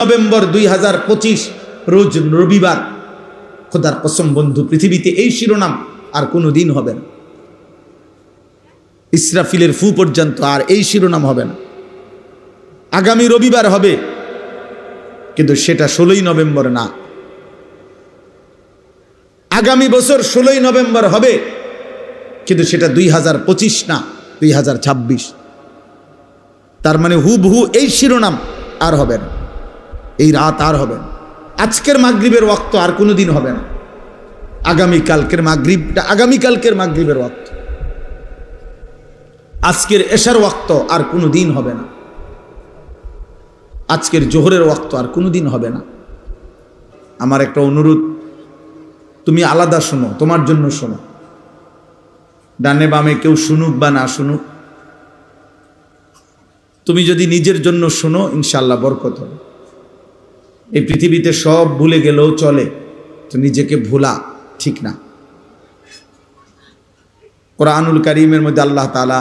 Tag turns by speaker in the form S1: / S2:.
S1: November দুই হাজার পঁচিশ, রোজ রবিবার। খোদার কসম বন্ধু, পৃথিবীতে এই শিরোনাম আর কোনো দিন হবে না। ইসরাফিলের ফু পর্যন্ত আর এই শিরোনাম হবে না। আগামী রবিবার হবে, কিন্তু সেটা ষোলোই নভেম্বর না। আগামী বছর ষোলোই নভেম্বর হবে, কিন্তু সেটা দুই হাজার পঁচিশ না, দুই হাজার ছাব্বিশ। তার মানে হুবহু এই শিরোনাম আর হবে না। এই রাত আর হবে আজকের মাগরিবের ওয়াক্ত আর কোনো দিন হবে না। আগামীকালকের মাগরিবটা আগামীকালকের মাগরিবের ওয়াক্ত। আজকের এশার ওয়াক্ত আর কোনো দিন হবে না। আজকের জোহরের ওয়াক্ত আর কোনো দিন হবে না। আমার একটা অনুরোধ, তুমি আলাদা শোনো, তোমার জন্য শোনো। ডানে বামে কেউ শুনুক বা না শুনুক। তুমি যদি নিজের জন্য শোনো ইনশাল্লাহ বরকত হবে। এই পৃথিবীতে সব ভুলে গেলেও চলে, তো নিজেকে ভোলা ঠিক না। কোরআনুল করিমের মধ্যে আল্লাহ তালা